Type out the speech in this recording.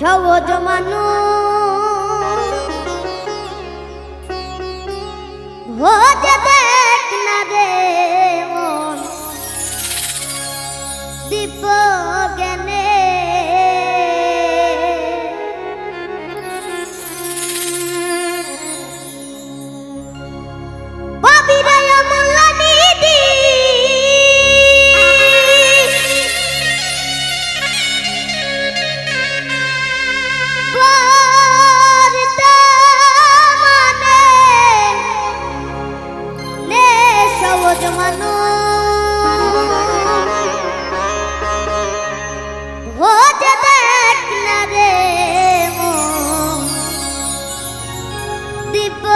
সহজ মানুষ। ভোজ দে দীপ